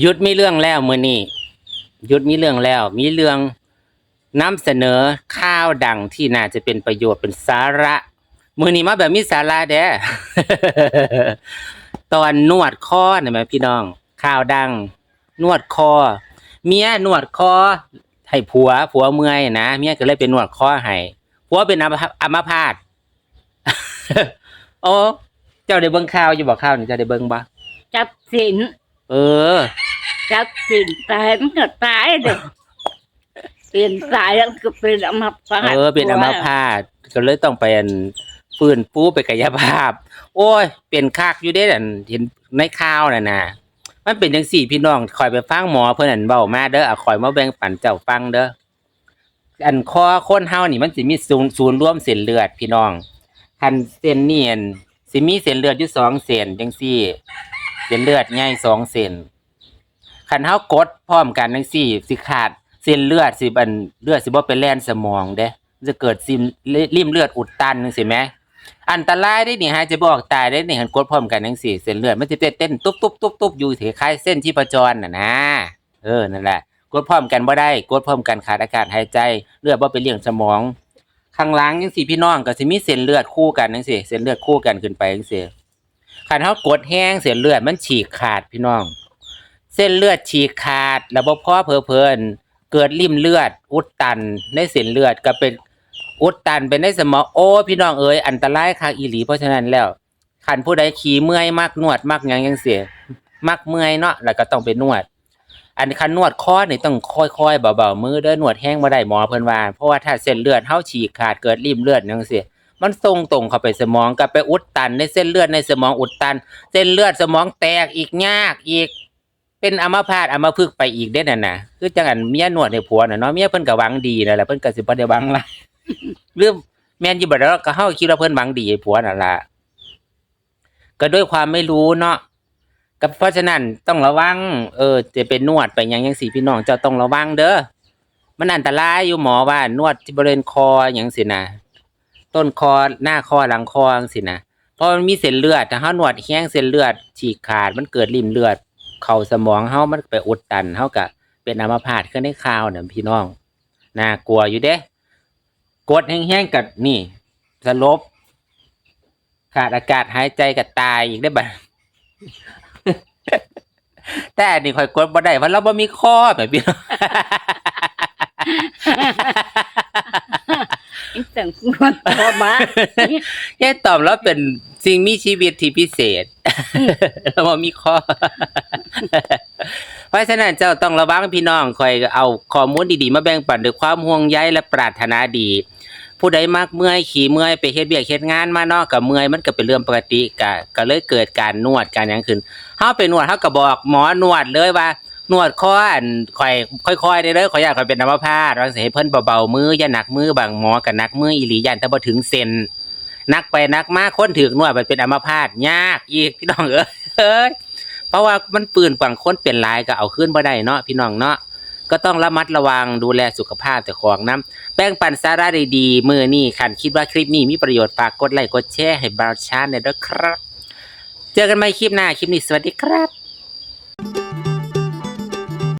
หยุดมีเรื่องแล้วมือนี่หยุดมีเรื่องแล้ว มีเรื่องนำเสนอข่าวดังที่น่าจะเป็นประโยชน์เป็นสาระ มือนี้มาแบบมีสาระเด้ ตอนนวดคอเห็นไหมพี่น้องข่าวดัง นวดคอ เมียนวดคอให้ผัว ผัวเมื่อยนะเมียก็เลยเป็นนวดคอให้ผัวเป็นอัมพาอัมพาตโอ้เจ้าได้เบิ่งข่าวอยู่บ่ข่าวนี่เจ้าได้เบิ่งบ่จับสิน เออ จับสินตายมันก็ตายเด็กเป็นตายแล้วก็เป็นอัมพาตเออเป็นอัมพาตก็เลยต้องไปอันฟื้นฟูไปกายภาพ โอ้ย เป็นคักอยู่เด้อันเห็นในข่าวน่ะนะมันเป็นจังสี่พี่น้องคอยไปฟังหมอเพิ่นอันเบ้ามาเด้ออะคอยมาแบ่งปันเจ้าฟังเด้ออันคอคนเฮานี่มันสิมีศูนย์ศูนย์รวมเส้นเลือดพี่น้องคันเส้นนี่อันสิมีเส้นเลือดอยู่สองเส้นจังซี่ เส้นเลือดใหญ่สองเส้นคันเฮากดพร้อมกันจังซี่สิขาดเส้นเลือดสิอันเลือดสิบ่ไปแล่นสมองเด้จะเกิดซิมริมเลือดอุดตันจังซี่แหมอันตรายได้นี่ฮะจะบอกตายได้นี่หันกดพร้อมกันจังซี่เส้นเลือดมันสิเต้นตุ๊บตุ๊บตุ๊บตุ๊บอยู่ถคล้ายเส้นชีพจรน่ะนะเออนั่นแหละกดพร้อมกันบ่ได้กดพร้อมกันขาดอากาศหายใจ เลือดบ่ไปเลี้ยงสมองข้างหล่างจังซี่พี่น้องก็สิมีเส้นเลือดคู่กันจังซี่เส้นเลือดคู่กันขึ้นไปจังซี่ คันเฮากดแห้งเส้นเลือดมันฉีกขาดพี่น้อง เส้นเลือดฉีกขาดแล้วบ่พอเพอเพลินเกิดริ่มเลือด อุดตันในเส้นเลือดก็เป็นอุดตันเป็นในสมองโอ้พี่น้องเอ๋ยอันตรายคักอีหลีเพราะฉะนั้นแล้วคันผู้ใดขี่เมื่อยมักนวดมักยังจังซี่มักเมื่อยเนาะแล้วก็ต้องไปนวด อันคันนวดคอนี่ต้องค่อยๆเบาๆมือเด้อนวดแห้งบ่ได้หมอเพิ่นว่าเพราะว่าถ้าเส้นเลือดเฮาฉีกขาดเกิดริ่มเลือดจังซี่ มันส่งตรงเข้าไปสมองก็ไปอุดตัน ในเส้นเลือดในสมองอุดตัน เส้นเลือดสมองแตกอีกยากอีก เป็นอัมพาตอัมพฤกษ์ไปอีกเด้นั่นนะคือจังอันเมียนวดให้ผัวน่ะเนาะเมียเพิ่นก็หวังดีนั่นแหละเพิ่นก็สิบ่ได้หวังหลายหรือแม่นอยู่บ่แล้วก็เฮาคิดว่าเพิ่นหวังดีผัวนั่นล่ะก็ด้วยความไม่รู้เนาะก็เพราะฉะนั้นต้องระวัง เออ จะเป็นนวดไปยังจังซี่พี่น้องเจ้าต้องระวังเด้อ มันอันตรายอยู่หมอว่านวดที่บริเวณคอหยังสินะ ต้นคอหน้าคอหลังคอจังสินะเพราะมันมีเส้นเลือดถ้าเฮาหนวดแห้งเส้นเลือด ฉีกขาดมันเกิดริ่มเลือด เข้าสมองเฮามันไปอุดตันเฮาก็เป็นอัมพาตขึ้นในข่าวน่ะพี่น้องน่ากลัวอยู่เด้กดแห้งๆกับนี่สลบ ขาดอากาศหายใจกับตายอีกได้บัดแต่นี่คอยกดบ่ได้เพราะเราบ่มีข้อแบบพี่น้อง อีแต่งควรตัวมายายตอบแล้วเป็นสิ่งมีชีวิตที่พิเศษเราบ่มีข้อ เพราะฉะนั้นเจ้าต้องระวังพี่น้องคอยเอาข้อมูลดีๆ มาแบ่งปันด้วยความห่วงใยและปรารถนาดี ผู้ใดมักเมื่อยขี่เมื่อยไปเฮ็ดเบียกเฮ็ดงานมาเนาะกับเมื่อยมันก็เป็นเรื่องปกติก็ก็เลยเกิดการนวดการหยังขึ้นเฮาไปนวดเฮาก็บอกหมอนวดเลยว่า นวดคออันค่อยค่อยๆได้เด้อขออยากค่อยเป็นอัมพาตว่าสิให้เพิ่นเบาๆมืออย่าหนักมือบางหมอก็หนักมืออีหลียันถ้าบ่ถึงเซนนักไปนักมาคนถึกนวดมันเป็นอัมพาตยากอีกพี่น้องเอ้ยเพราะว่ามันปืนบางคนเป็นหลายก็เอาขึ้นบ่ได้เนาะพี่น้องเนาะก็ต้องระมัดระวังดูแลสุขภาพแต่ของน้ำแป้งปั่นสาระดีๆมือนี่คันคิดว่าคลิปนี้มีประโยชน์ฝากกดไลค์กดแชร์ให้บราวชาเนี่ยด้วยครับ เจอกันใหม่คลิปหน้าคลิปนี้สวัสดีครับ